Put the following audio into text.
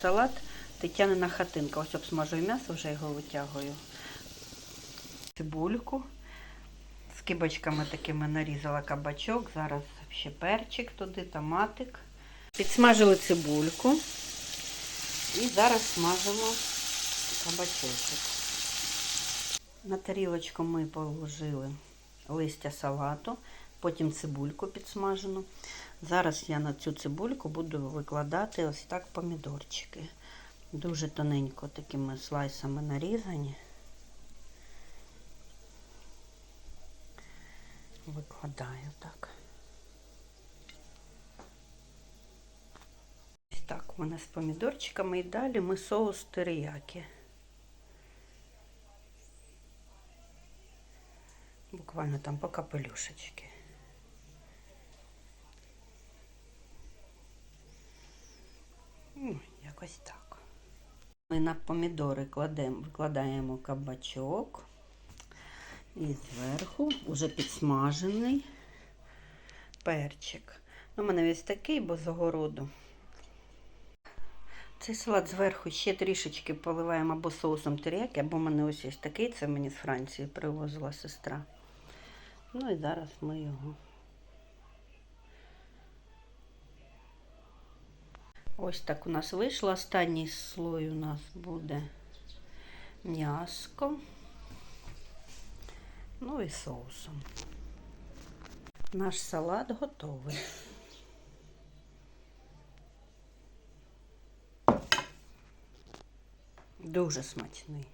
Салат Тетянина хатинка. Ось обсмажую м'ясо, вже його витягую. Цибульку. З кибочками такими нарізала кабачок. Зараз ще перчик туди, томатик. Підсмажили цибульку. І зараз смажимо кабачочок. На тарілочку ми положили листя салату, потім цибульку підсмажену. Зараз я на цю цибульку буду викладати ось так помідорчики. Дуже тоненько такими слайсами нарізані. Викладаю так. Ось так у мене з помідорчиками і далі ми соус териякі. Буквально там по капелюшечки. Ну, якось так. Ми на помідори кладемо, викладаємо кабачок. І зверху вже підсмажений перчик. У мене ось такий, бо з огороду. Цей салат зверху ще трішечки поливаємо або соусом теріяки, або в мене ось є такий, це мені з Франції привозила сестра. Ну і зараз ми його. Ось так у нас вийшло. Останній слой у нас буде м'яско. Ну і соусом. Наш салат готовий. Дуже смачний.